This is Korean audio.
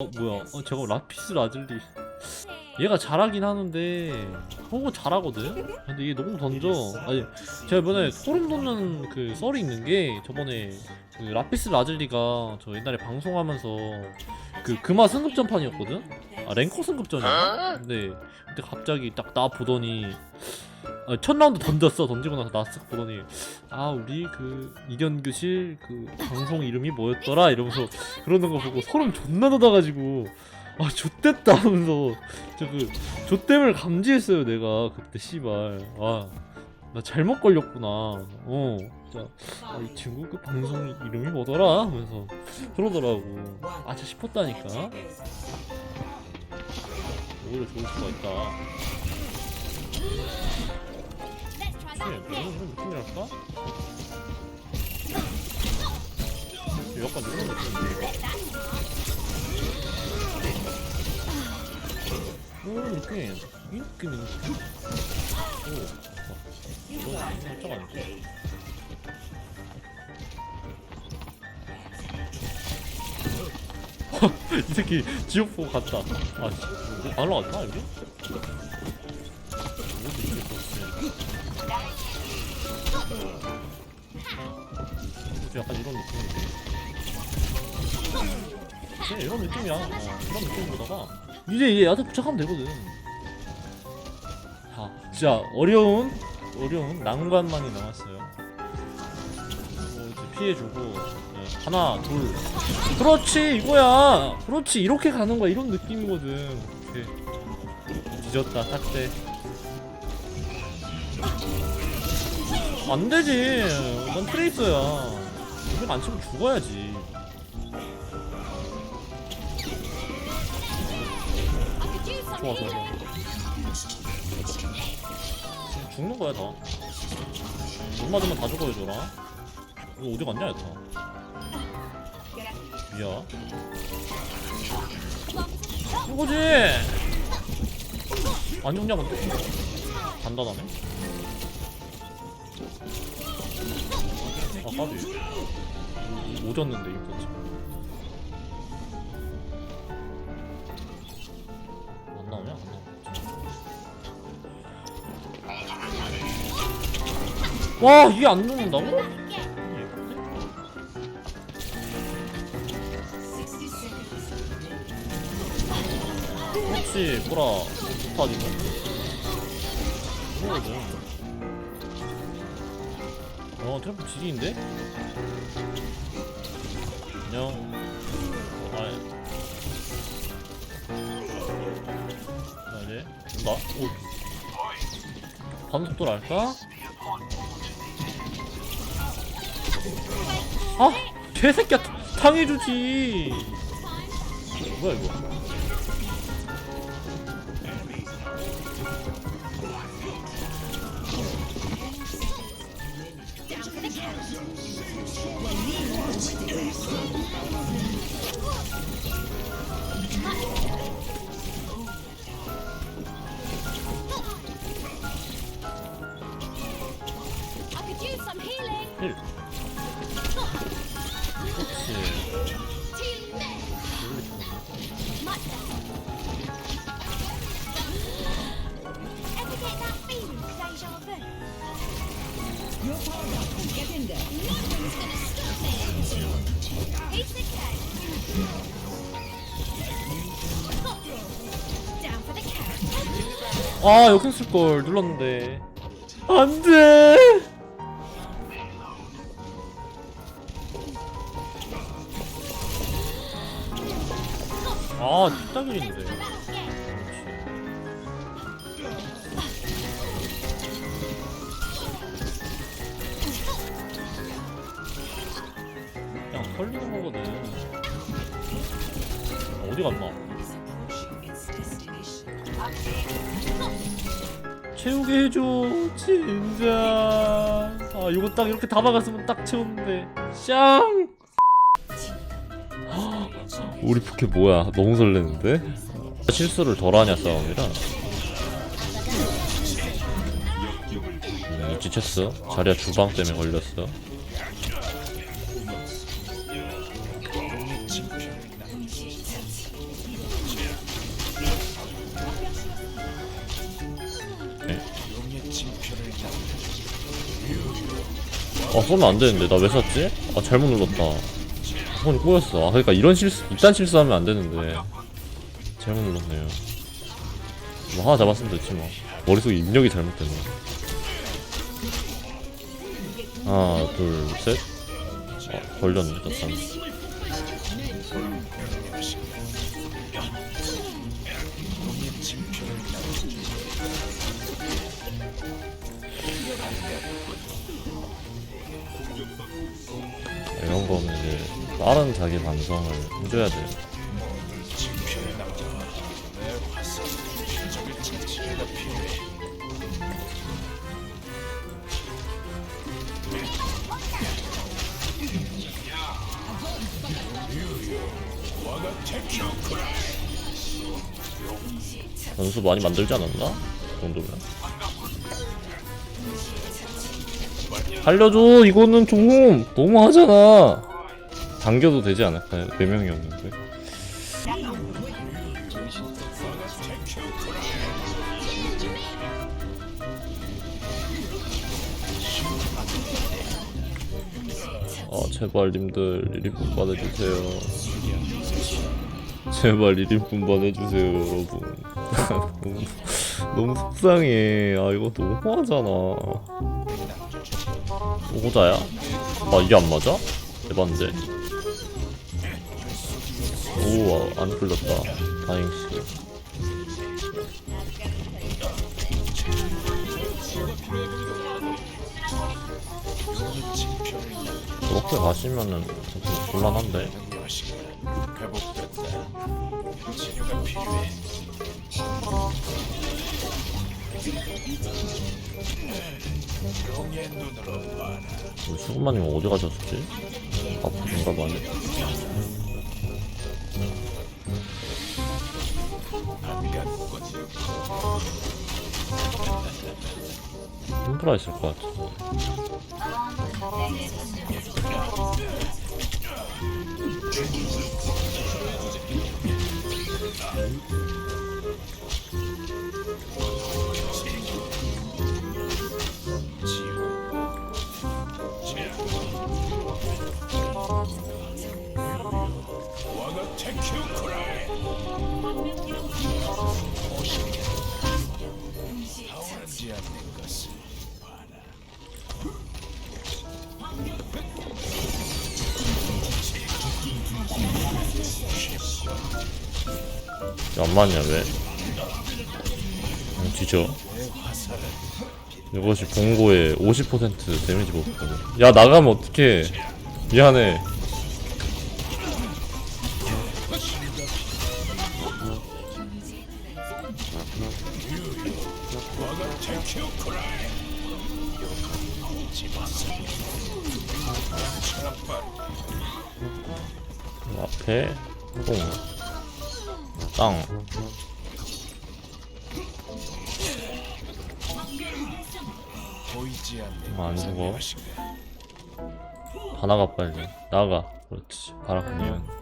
어 뭐야? 어 저거 라피스 라즐리. 얘가 잘하긴 하는데 호구 잘하거든? 근데 이게 너무 던져. 아니 제가 이번에 소름 돋는 그 썰이 있는 게 저번에 그 라피스 라즐리가 저 옛날에 방송하면서 그 금화 승급전판이었거든? 아 랭커 승급전이야? 근데 그때 갑자기 딱 나 보더니 아, 첫 라운드 던졌어. 던지고 나서 나쓱 보더니 아 우리 그 이견교실 그 방송 이름이 뭐였더라? 이러면서 그러는 거 보고 소름 존나 돋아가지고 아 좆됐다 하면서 저그 좆됨을 감지했어요 내가. 그때 씨발. 아나 잘못 걸렸구나. 어 진짜. 아, 이 친구 그 방송 이름이 뭐더라? 하면서 그러더라고. 아차 싶었다니까. 오히려 좋을 수가 있다 그런 느낌이랄까? 약간 이런 느낌인데. 이런 느낌 이 느낌 이 느낌 오 이건 살짝 아니지 이 새끼 지옥 보고 갔다. 아 씨, 뭐 날라갔나 여기? 그치, 약간 이런 느낌인데 그냥 이런 느낌이야. 어, 이런 느낌보다가 이제 이제 야타 부착하면 되거든. 자 진짜 어려운 어려운 난관만이 남았어요. 이거 이제 피해주고 네, 하나 둘. 그렇지 이거야. 그렇지 이렇게 가는 거야. 이런 느낌이거든. 오케이. 뒤졌다 딱대. 안 되지. 넌 트레이서야. 이거 안 치면 죽어야지. 좋아, 좋아, 좋아. 죽는 거야, 다. 못 맞으면 다 죽어야 줘라. 이거 어디 갔냐, 야타. 미야. 이거지! 안 죽냐, 근데? 간단하네. 아 까비 오졌는데 임포트 안 나오냐? 안 나오네 와 이게 안 죽는다고? 그렇지 보라 좋다 이거 뭐거든 어 트럼프 지리인데? 안녕. 아이 자 이제 온다 오. 반응 속도를 알까? 아 개새끼야. 당해주지. 뭐야 이거 They need more witnesses. 아 여기 있을걸. 눌렀는데. 안돼! 아 뒷땅일인데. 그냥 털리는 거거든. 어디 갔나 채우게 해줘 진짜 아 이거 딱 이렇게 다 박았으면 딱 채웠는데. 쌍 우리 포켓 뭐야? 너무 설레는데? 실수를 덜 하냐 싸움이라? 음, 지쳤어. 자리야 주방 때문에 걸렸어 아 쏘면 안 되는데. 나 왜 쐈지? 아 잘못 눌렀다. 손이 꼬였어. 아 그러니까 이런 실수 이딴 실수하면 안 되는데. 잘못 눌렀네요. 뭐 하나 잡았으면 됐지 뭐. 머릿속에 입력이 잘못됐네. 하나 둘셋. 어, 걸렸네. 잠깐 이런 거는 이제 다른 자기 감성을 해줘야 돼요. 변수 많이 만들지 않았나? 그 정도면. 살려줘. 이거는 좀 너무 하잖아. 당겨도 되지 않을까요? 4명이었는데. 아 제발 님들 1인분 받아주세요. 제발 1인분 받아주세요 여러분. 너무, 너무 속상해. 아 이거 너무하잖아 호자야? 아 이게 안 맞아? 대반데 오안 끌렸다 다행시 그렇게 가시면은 좀 곤란한데 우리 수구마님 어디 가셨지? 아프신가 봐네 힘들어 있을 것 같아 안 맞냐 왜? 음, 뒤져. 이것이 봉고의 50% 데미지 버프거든. 야 나가면 어떡해. 미안해 앞에 똥 땅. 아, 안 죽어. 다 나가 빨리. 나가. 그렇지. 바라크니언.